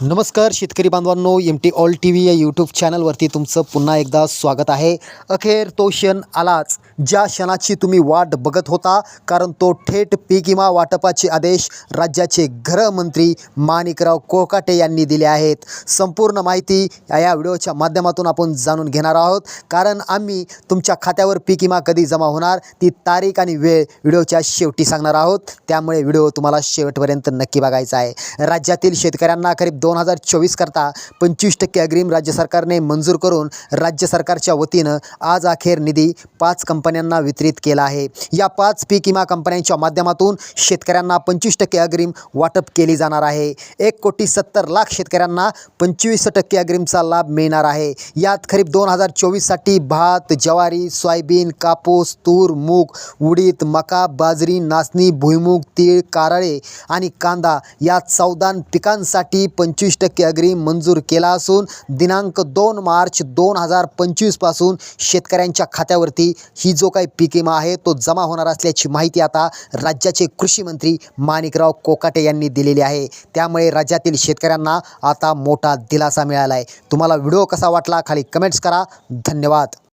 नमस्कार शेतकरी बांधवांनो M T all T V या यूट्यूब चॅनलवरती तुमचं पुन्हा एकदा स्वागत आहे. अखेर तो क्षण आलाच ज्या क्षणाची तुम्ही वाट बघत होता कारण तो थेट पीक विमा वाटपाचे आदेश राज्याचे गृहमंत्री माणिकराव कोकाटे यांनी दिले आहेत. संपूर्ण माहिती या या व्हिडिओच्या माध्यमातून आपण जाणून घेणार आहोत. कारण आम्ही तुमच्या खात्यावर पीक विमा कधी जमा होणार ती तारीख आणि वेळ व्हिडिओच्या शेवटी सांगणार आहोत. त्यामुळे व्हिडिओ तुम्हाला शेवटपर्यंत नक्की बघायचा आहे. राज्यातील शेतकऱ्यांना करीब दोन हजार चोवीस करता पंचवीस टक्के अग्रिम राज्य सरकारने मंजूर करून राज्य सरकारच्या वतीनं आज अखेर निधी पाच कंपन्यांना वितरित केला आहे. या पाच पीक विमा कंपन्यांच्या माध्यमातून शेतकऱ्यांना पंचवीस टक्के अग्रिम वाटप केली जाणार आहे. एक कोटी सत्तर लाख शेतकऱ्यांना पंचवीस टक्के अग्रिमचा लाभ मिळणार आहे. यात खरीप दोन हजार चोवीससाठी भात ज्वारी सोयाबीन कापूस तूर मूग उडीद मका बाजरी नाचणी भुईमूग तीळ कारळे आणि कांदा या चौदा पिकांसाठी पंच पंचवीस टक्के अग्रिम मंजूर केला असून दिनांक दोन मार्च दोन हजार पंचवीसपासून शेतकऱ्यांच्या खात्यावरती ही जो काही पीक विमा आहे तो जमा होणार असल्याची माहिती आता राज्याचे कृषी मंत्री माणिकराव कोकाटे यांनी दिलेली आहे. त्यामुळे राज्यातील शेतकऱ्यांना आता मोठा दिलासा मिळाला आहे तुम्हाला व्हिडिओ कसा वाटला खाली कमेंट्स करा. धन्यवाद.